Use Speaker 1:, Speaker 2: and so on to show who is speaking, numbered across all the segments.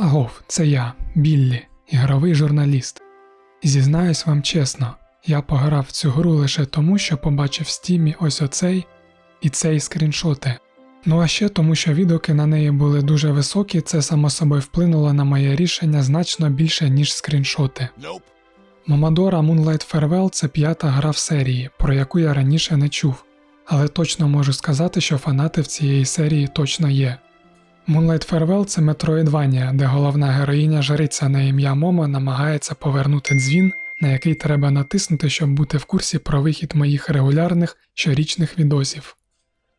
Speaker 1: Агов, це я, Біллі, ігровий журналіст. Зізнаюсь вам чесно, я пограв в цю гру лише тому, що побачив в стімі ось оцей і цей скріншоти. Ну а ще тому, що відгуки на неї були дуже високі, це само собою вплинуло на моє рішення значно більше, ніж скріншоти.
Speaker 2: Nope.
Speaker 1: Moonlight Farewell це п'ята гра в серії, про яку я раніше не чув, але точно можу сказати, що фанати в цієї серії точно є. Moonlight Farewell це Metroidvania, де головна героїня жриця на ім'я Момо намагається повернути дзвін, на який треба натиснути, щоб бути в курсі про вихід моїх регулярних щорічних відосів.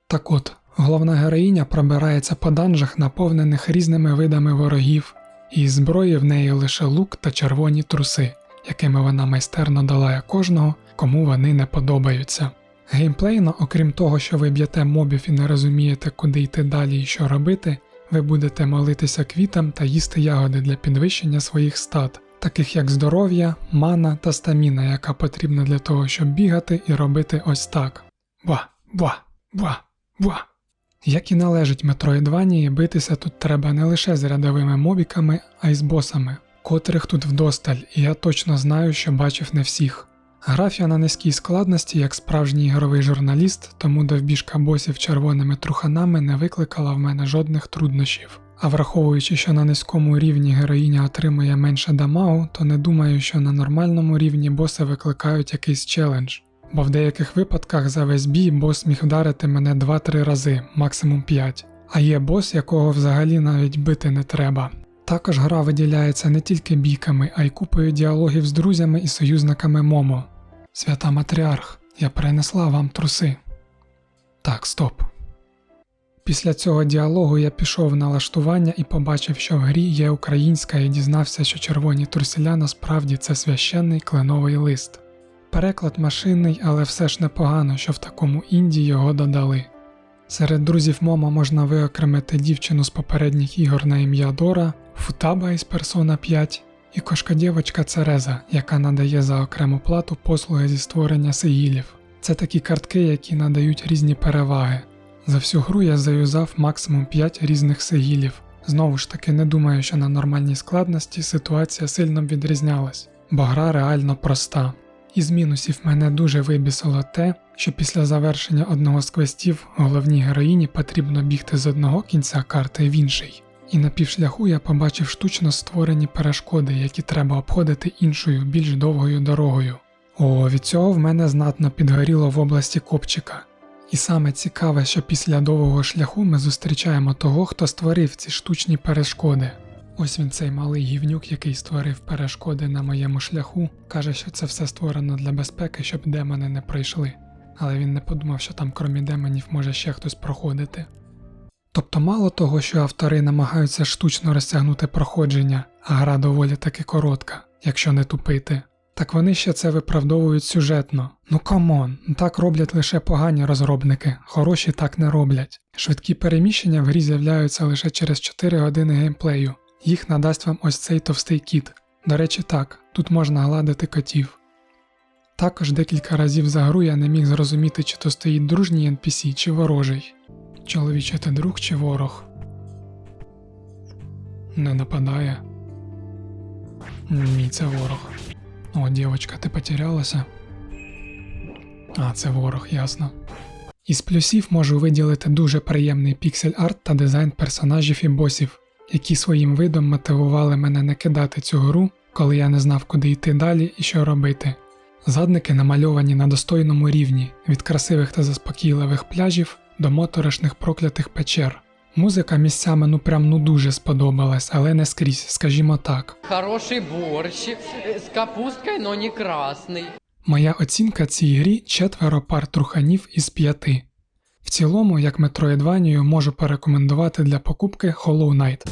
Speaker 1: Так от, головна героїня пробирається по данжах, наповнених різними видами ворогів, і зброї в неї лише лук та червоні труси, якими вона майстерно долає кожного, кому вони не подобаються. Геймплейно, окрім того, що ви б'єте мобів і не розумієте, куди йти далі і що робити, ви будете молитися квітам та їсти ягоди для підвищення своїх стат, таких як здоров'я, мана та стаміна, яка потрібна для того, щоб бігати і робити ось так. Ва, ва, ва, ва. Як і належить Метроїдванії, битися тут треба не лише з рядовими мобіками, а й з босами, котрих тут вдосталь, і я точно знаю, що бачив не всіх. Граф я на низькій складності як справжній ігровий журналіст, тому довбіжка босів червоними труханами не викликала в мене жодних труднощів. А враховуючи, що на низькому рівні героїня отримує менше дамагу, то не думаю, що на нормальному рівні боси викликають якийсь челендж. Бо в деяких випадках за весь бій бос міг вдарити мене 2-3 рази, максимум 5. А є бос, якого взагалі навіть бити не треба. Також гра виділяється не тільки бійками, а й купою діалогів з друзями і союзниками Момо. Свята матріарх, я перенесла вам труси. Так, стоп. Після цього діалогу я пішов в налаштування і побачив, що в грі є українська і дізнався, що червоні труселя насправді це священний кленовий лист. Переклад машинний, але все ж непогано, що в такому інді його додали. Серед друзів Момо можна виокремити дівчину з попередніх ігор на ім'я Дора, Футаба із Persona 5 і кошка-дівочка Цереза, яка надає за окрему плату послуги зі створення сигілів. Це такі картки, які надають різні переваги. За всю гру я заюзав максимум 5 різних сигілів. Знову ж таки, не думаю, що на нормальній складності ситуація сильно відрізнялась, бо гра реально проста. Із мінусів мене дуже вибісило те, що після завершення одного з квестів головній героїні потрібно бігти з одного кінця карти в інший. І на півшляху я побачив штучно створені перешкоди, які треба обходити іншою, більш довгою дорогою. О, від цього в мене знатно підгоріло в області копчика. І саме цікаве, що після довгого шляху ми зустрічаємо того, хто створив ці штучні перешкоди. Ось він цей малий гівнюк, який створив перешкоди на моєму шляху, каже, що це все створено для безпеки, щоб демони не пройшли. Але він не подумав, що там, крім демонів, може ще хтось проходити. Тобто, мало того, що автори намагаються штучно розтягнути проходження, а гра доволі таки коротка, якщо не тупити, так вони ще це виправдовують сюжетно. Ну камон, так роблять лише погані розробники, хороші так не роблять. Швидкі переміщення в грі з'являються лише через 4 години геймплею. Їх надасть вам ось цей товстий кіт. До речі, так, тут можна гладити котів. Також декілька разів за гру я не міг зрозуміти, чи то стоїть дружній NPC, чи ворожий. Чоловіче ти друг чи ворог? Не нападає. Ні, це ворог. О, дівочка, ти потерялася? А, це ворог, ясно. Із плюсів можу виділити дуже приємний піксель-арт та дизайн персонажів і босів, які своїм видом мотивували мене не кидати цю гру, коли я не знав, куди йти далі і що робити. Задники намальовані на достойному рівні від красивих та заспокійливих пляжів до моторошних проклятих печер. Музика місцями ну прям ну дуже сподобалась, але не скрізь, скажімо так.
Speaker 3: Хороший борщ э, с капусткой, но не красный.
Speaker 1: Моя оцінка цій грі четверо пар труханів із п'яти. В цілому, як Metroidvania, можу порекомендувати для покупки Hollow Knight.